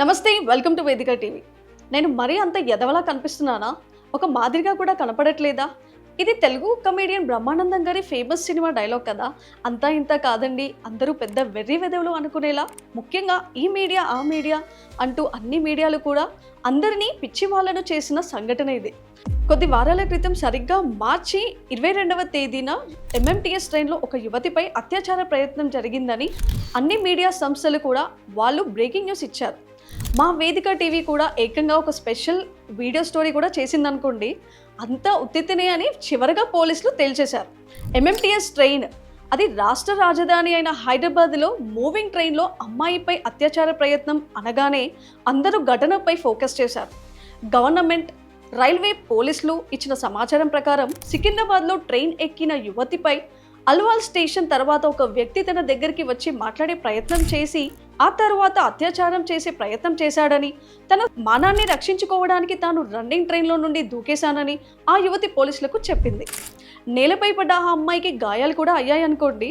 నమస్తే welcome to వేదిక TV. నేను మరీ అంత ఎదవలా కనిపిస్తున్నానా? ఒక మాదిరిగా కూడా కనపడట్లేదా? ఇది తెలుగు కమేడియన్ బ్రహ్మానందం గారి ఫేమస్ సినిమా డైలాగ్ కదా. అంతా ఇంత కాదండి అందరూ పెద్ద వెర్రి వెదవులు అనుకునేలా. ముఖ్యంగా ఈ మీడియా ఆ మీడియా అంటూ అన్ని మీడియాలు కూడా అందరినీ పిచ్చి వాళ్ళను చేసిన సంఘటన ఇది. కొద్ది వారాల క్రితం సరిగ్గా మార్చి ఇరవై రెండవ తేదీన ఎంఎంటీఎస్ ట్రైన్లో ఒక యువతిపై అత్యాచార ప్రయత్నం జరిగిందని అన్ని మీడియా సంస్థలు కూడా వాళ్ళు బ్రేకింగ్ న్యూస్ ఇచ్చారు. మా వేదిక టీవీ కూడా ఏకంగా ఒక స్పెషల్ వీడియో స్టోరీ కూడా చేసిందనుకోండి అంతా ఉత్తితనే అని చివరగా పోలీసులు తేల్చేశారు. ఎంఎంటీఎస్ ట్రైన్ అది రాష్ట్ర రాజధాని అయిన హైదరాబాద్లో మూవింగ్ ట్రైన్లో అమ్మాయిపై అత్యాచార ప్రయత్నం అనగానే అందరూ ఘటనపై ఫోకస్ చేశారు. గవర్నమెంట్ రైల్వే పోలీసులు ఇచ్చిన సమాచారం ప్రకారం సికింద్రాబాద్లో ట్రైన్ ఎక్కిన యువతిపై అల్వాల్ స్టేషన్ తర్వాత ఒక వ్యక్తి తన దగ్గరికి వచ్చి మాట్లాడే ప్రయత్నం చేసి ఆ తర్వాత అత్యాచారం చేసే ప్రయత్నం చేశాడని తన మానాన్ని రక్షించుకోవడానికి తాను రన్నింగ్ ట్రైన్లో నుండి దూకేశానని ఆ యువతి పోలీసులకు చెప్పింది. నేలపై పడ్డ ఆ అమ్మాయికి గాయాలు కూడా అయ్యాయనుకోండి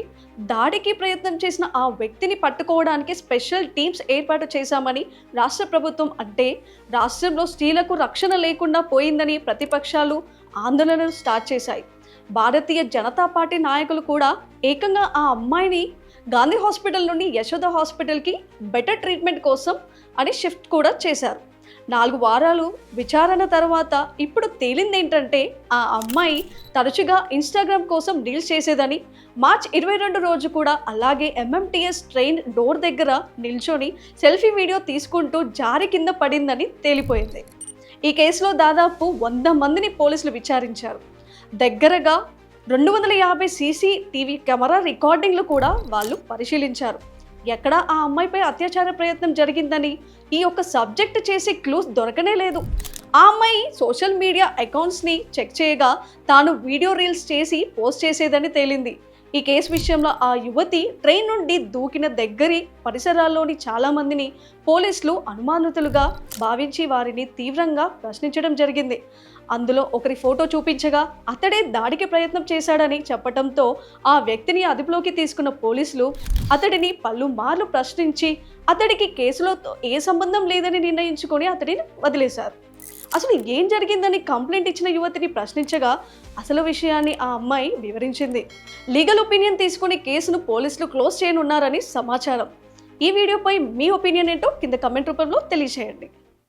దాడికి ప్రయత్నం చేసిన ఆ వ్యక్తిని పట్టుకోవడానికి స్పెషల్ టీమ్స్ ఏర్పాటు చేశామని రాష్ట్ర ప్రభుత్వం అంటే రాష్ట్రంలో స్త్రీలకు రక్షణ లేకుండా పోయిందని ప్రతిపక్షాలు ఆందోళనలు స్టార్ట్ చేశాయి. భారతీయ జనతా పార్టీ నాయకులు కూడా ఏకంగా ఆ అమ్మాయిని గాంధీ హాస్పిటల్ నుండి యశోద హాస్పిటల్కి బెటర్ ట్రీట్మెంట్ కోసం అని షిఫ్ట్ కూడా చేశారు. నాలుగు వారాలు విచారణ తర్వాత ఇప్పుడు తేలింది ఏంటంటే ఆ అమ్మాయి తరచుగా ఇన్స్టాగ్రామ్ కోసం డీల్ చేసేదని మార్చ్ ఇరవై రెండు రోజు కూడా అలాగే ఎంఎంటీఎస్ ట్రైన్ డోర్ దగ్గర నిల్చొని సెల్ఫీ వీడియో తీసుకుంటూ జారి కింద పడిందని తేలిపోయింది. ఈ కేసులో దాదాపు వంద మందిని పోలీసులు విచారించారు. దగ్గరగా రెండు వందల యాభై సీసీ టీవీ కెమెరా రికార్డింగ్లు కూడా వాళ్ళు పరిశీలించారు. ఎక్కడ ఆ అమ్మాయిపై అత్యాచార ప్రయత్నం జరిగిందని ఈ యొక్క సబ్జెక్ట్ చేసే క్లూస్ దొరకనే లేదు. ఆ అమ్మాయి సోషల్ మీడియా అకౌంట్స్ని చెక్ చేయగా తాను వీడియో రీల్స్ చేసి పోస్ట్ చేసేదని తేలింది. ఈ కేసు విషయంలో ఆ యువతి ట్రైన్ నుండి దూకిన దగ్గరి పరిసరాల్లోని చాలామందిని పోలీసులు అనుమానితులుగా భావించి వారిని తీవ్రంగా ప్రశ్నించడం జరిగింది. అందులో ఒకరి ఫోటో చూపించగా అతడే దాడికి ప్రయత్నం చేశాడని చెప్పడంతో ఆ వ్యక్తిని అదుపులోకి తీసుకున్న పోలీసులు అతడిని పలుమార్లు ప్రశ్నించి అతడికి కేసులో ఏ సంబంధం లేదని నిర్ణయించుకొని అతడిని వదిలేశారు. అసలు ఏం జరిగిందని కంప్లైంట్ ఇచ్చిన యువతిని ప్రశ్నించగా అసలు విషయాన్ని ఆ అమ్మాయి వివరించింది. లీగల్ ఒపీనియన్ తీసుకుని కేసును పోలీసులు క్లోజ్ చేయనున్నారని సమాచారం. ఈ వీడియోపై మీ ఒపీనియన్ ఏంటో కింద కమెంట్ రూపంలో తెలియజేయండి.